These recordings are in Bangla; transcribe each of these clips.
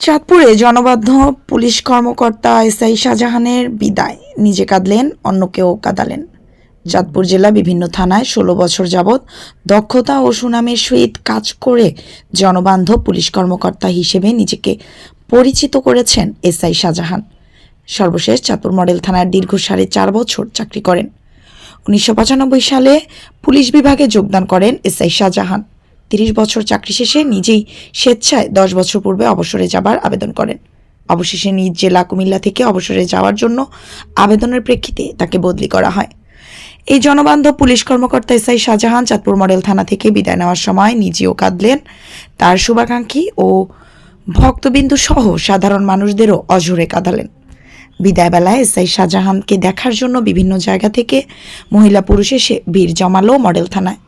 চাঁদপুরে জনবাধ্য পুলিশ কর্মকর্তা এসআই শাহজাহানের বিদায়। নিজে কাঁদলেন, অন্যকেও কাঁদালেন। চাঁদপুর জেলা বিভিন্ন থানায় ষোলো বছর যাবৎ দক্ষতা ও সুনামের সহিত কাজ করে জনবান্ধব পুলিশ কর্মকর্তা হিসেবে নিজেকে পরিচিত করেছেন এসআই শাহজাহান। সর্বশেষ চাঁদপুর মডেল থানার দীর্ঘ সাড়ে চার বছর চাকরি করেন। উনিশশো পঁচানব্বই সালে পুলিশ বিভাগে যোগদান করেন এসআই শাহজাহান। তিরিশ বছর চাকরি শেষে নিজেই স্বেচ্ছায় দশ বছর পূর্বে অবসরে যাবার আবেদন করেন। অবশেষে নিজ জেলা কুমিল্লা থেকে অবসরে যাওয়ার জন্য আবেদনের প্রেক্ষিতে তাকে বদলি করা হয়। এই জনবান্ধব পুলিশ কর্মকর্তা এসআই শাহজাহান চাঁদপুর মডেল থানা থেকে বিদায় নেওয়ার সময় নিজেও কাঁদলেন। তার শুভাকাঙ্ক্ষী ও ভক্তবিন্দু সহ সাধারণ মানুষদেরও অঝরে কাঁদালেন। বিদায়বেলায় এসআই শাহজাহানকে দেখার জন্য বিভিন্ন জায়গা থেকে মহিলা পুরুষ এসে ভিড় জমালো মডেল থানায়।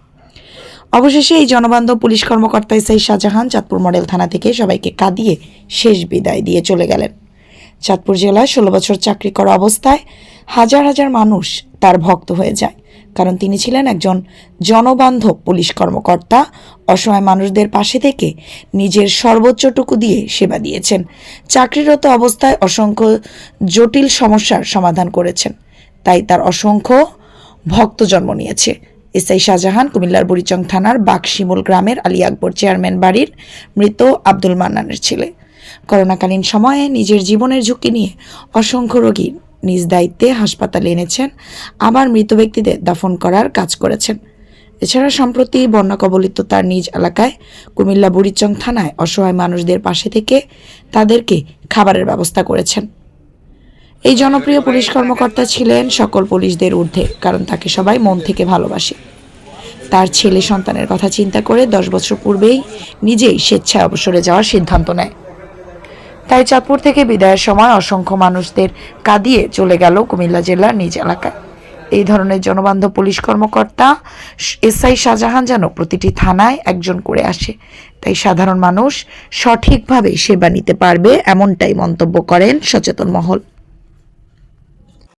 অবশেষে এই জনবান্ধব পুলিশ কর্মকর্তা এসআই শাহজাহান চাঁদপুর মডেল থানা থেকে সবাইকে কাঁদিয়ে শেষ বিদায় দিয়ে চলে গেলেন। চাঁদপুর জেলায় ষোলো বছর চাকরি করা অবস্থায় হাজার হাজার মানুষ তার ভক্ত হয়ে যায়। কারণ তিনি ছিলেন একজন জনবান্ধব পুলিশ কর্মকর্তা, অসহায় মানুষদের পাশে থেকে নিজের সর্বোচ্চটুকু দিয়ে সেবা দিয়েছেন। চাকরিরত অবস্থায় অসংখ্য জটিল সমস্যার সমাধান করেছেন। তাই তার অসংখ্য ভক্ত জন্ম নিয়েছে। এসআই শাহজাহান কুমিল্লার বুড়িচং থানার বাকশিমুল গ্রামের আলী আকবর চেয়ারম্যান বাড়ির মৃত আব্দুল মান্নানের ছেলে। করোনাকালীন সময়ে নিজের জীবনের ঝুঁকি নিয়ে অসংখ্য রোগী নিজ দায়িত্বে হাসপাতালে এনেছেন, আবার মৃত ব্যক্তিদের দাফন করার কাজ করেছেন। এছাড়া সম্প্রতি বন্যা কবলিত তার নিজ এলাকায় কুমিল্লা বুড়িচং থানায় অসহায় মানুষদের পাশে থেকে তাদেরকে খাবারের ব্যবস্থা করেছেন। এই জনপ্রিয় পুলিশ কর্মকর্তা ছিলেন সকল পুলিশদের ঊর্ধ্বে, কারণ তাকে সবাই মন থেকে ভালোবাসে। তার ছেলে সন্তানের কথা চিন্তা করে দশ বছর পূর্বেই নিজেই স্বেচ্ছায় অবসরে যাওয়ার সিদ্ধান্ত নেয়। তাই চাঁদপুর থেকে বিদায়ের সময় অসংখ্য মানুষদের কাঁদিয়ে চলে গেল কুমিল্লা জেলার নিজ এলাকায়। এই ধরনের জনবান্ধব পুলিশ কর্মকর্তা এসআই শাহজাহান যেন প্রতিটি থানায় একজন করে আসে। তাই সাধারণ মানুষ সঠিকভাবে সেবা নিতে পারবে, এমনটাই মন্তব্য করেন সচেতন মহল।